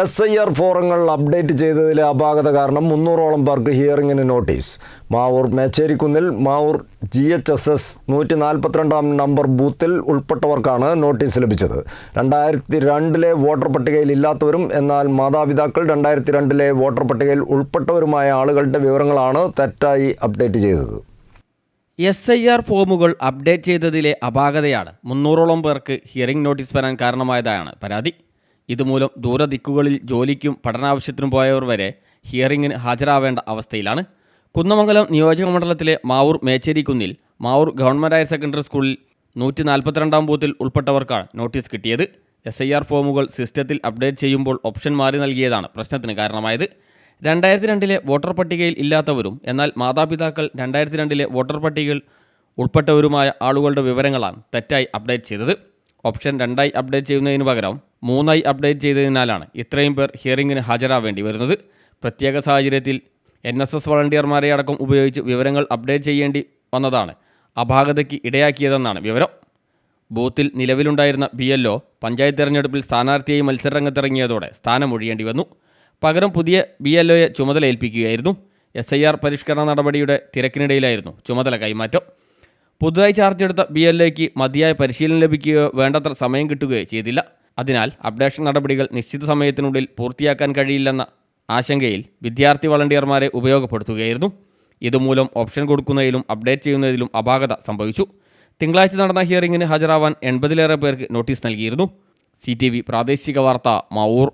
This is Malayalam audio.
എസ് ഐ ആർ ഫോറങ്ങൾ അപ്ഡേറ്റ് ചെയ്തതിലെ അപാകത കാരണം മുന്നൂറോളം പേർക്ക് ഹിയറിംഗിന് notice. Mavoor മേച്ചേരിക്കുന്നിൽ Mavoor G H S S നൂറ്റി നാൽപ്പത്തിരണ്ടാം നമ്പർ ബൂത്തിൽ ഉൾപ്പെട്ടവർക്കാണ് നോട്ടീസ് ലഭിച്ചത്. രണ്ടായിരത്തി രണ്ടിലെ വോട്ടർ പട്ടികയിൽ ഇല്ലാത്തവരും എന്നാൽ മാതാപിതാക്കൾ രണ്ടായിരത്തി രണ്ടിലെ വോട്ടർ പട്ടികയിൽ ഉൾപ്പെട്ടവരുമായ ആളുകളുടെ വിവരങ്ങളാണ് തെറ്റായി അപ്ഡേറ്റ് ചെയ്തത്. എസ് ഐ ആർ ഫോമുകൾ അപ്ഡേറ്റ് ചെയ്തതിലെ അപാകതയാണ് മുന്നൂറോളം പേർക്ക് ഹിയറിംഗ് നോട്ടീസ് വരാൻ കാരണമായതാണ് പരാതി. ഇതുമൂലം ദൂരദിക്കുകളിൽ ജോലിക്കും പഠനാവശ്യത്തിനും പോയവർ വരെ ഹിയറിംഗിന് ഹാജരാവേണ്ട അവസ്ഥയിലാണ്. കുന്നമംഗലം നിയോജക മണ്ഡലത്തിലെ മാവൂർ മേച്ചേരിക്കുന്നിൽ മാവൂർ ഗവൺമെന്റ് ഹയർ സെക്കൻഡറി സ്കൂളിൽ നൂറ്റി നാൽപ്പത്തിരണ്ടാം ബൂത്തിൽ ഉൾപ്പെട്ടവർക്കാണ് നോട്ടീസ് കിട്ടിയത്. എസ് ഐ ആർ ഫോമുകൾ സിസ്റ്റത്തിൽ അപ്ഡേറ്റ് ചെയ്യുമ്പോൾ ഓപ്ഷൻ മാറി നൽകിയതാണ് പ്രശ്നത്തിന് കാരണമായത്. രണ്ടായിരത്തി രണ്ടിലെ വോട്ടർ പട്ടികയിൽ ഇല്ലാത്തവരും എന്നാൽ മാതാപിതാക്കൾ രണ്ടായിരത്തി രണ്ടിലെ വോട്ടർ പട്ടികയിൽ ഉൾപ്പെട്ടവരുമായ ആളുകളുടെ വിവരങ്ങളാണ് തെറ്റായി അപ്ഡേറ്റ് ചെയ്തത്. ഓപ്ഷൻ രണ്ടായി അപ്ഡേറ്റ് ചെയ്യുന്നതിന് പകരം മൂന്നായി അപ്ഡേറ്റ് ചെയ്തതിനാലാണ് ഇത്രയും പേർ ഹിയറിംഗിന് ഹാജരാവേണ്ടി വരുന്നത്. പ്രത്യേക സാഹചര്യത്തിൽ എൻ എസ് എസ് വളണ്ടിയർമാരെ അടക്കം ഉപയോഗിച്ച് വിവരങ്ങൾ അപ്ഡേറ്റ് ചെയ്യേണ്ടി വന്നതാണ്. അപാകതയ്ക്ക് ഇടയാക്കിയതെന്നാണ് വിവരം. ബൂത്തിൽ നിലവിലുണ്ടായിരുന്ന ബി എൽ ഒ പഞ്ചായത്ത് തെരഞ്ഞെടുപ്പിൽ സ്ഥാനാർത്ഥിയായി മത്സരരംഗത്തിറങ്ങിയതോടെ സ്ഥാനമൊഴിയേണ്ടി വന്നു. പകരം പുതിയ ബി എൽ ഒയെ ചുമതല ഏൽപ്പിക്കുകയായിരുന്നു എസ് ഐ ആർ പരിഷ്കരണ നടപടിയുടെ തിരക്കിനിടയിലായിരുന്നു ചുമതല കൈമാറ്റം. പുതുതായി ചാർജ് എടുത്ത ബി എൽ മതിയായ പരിശീലനം ലഭിക്കുകയോ വേണ്ടത്ര സമയം കിട്ടുകയോ ചെയ്തില്ല. അതിനാൽ അപ്ഡേഷൻ നടപടികൾ നിശ്ചിത സമയത്തിനുള്ളിൽ പൂർത്തിയാക്കാൻ കഴിയില്ലെന്ന ആശങ്കയിൽ വിദ്യാർത്ഥി വളണ്ടിയർമാരെ ഉപയോഗപ്പെടുത്തുകയായിരുന്നു. ഇതുമൂലം ഓപ്ഷൻ കൊടുക്കുന്നതിലും അപ്ഡേറ്റ് ചെയ്യുന്നതിലും അപാകത സംഭവിച്ചു. തിങ്കളാഴ്ച നടന്ന ഹിയറിംഗിന് ഹാജരാവാൻ എൺപതിലേറെ പേർക്ക് നോട്ടീസ് നൽകിയിരുന്നു. സി പ്രാദേശിക വാർത്ത മാവൂർ.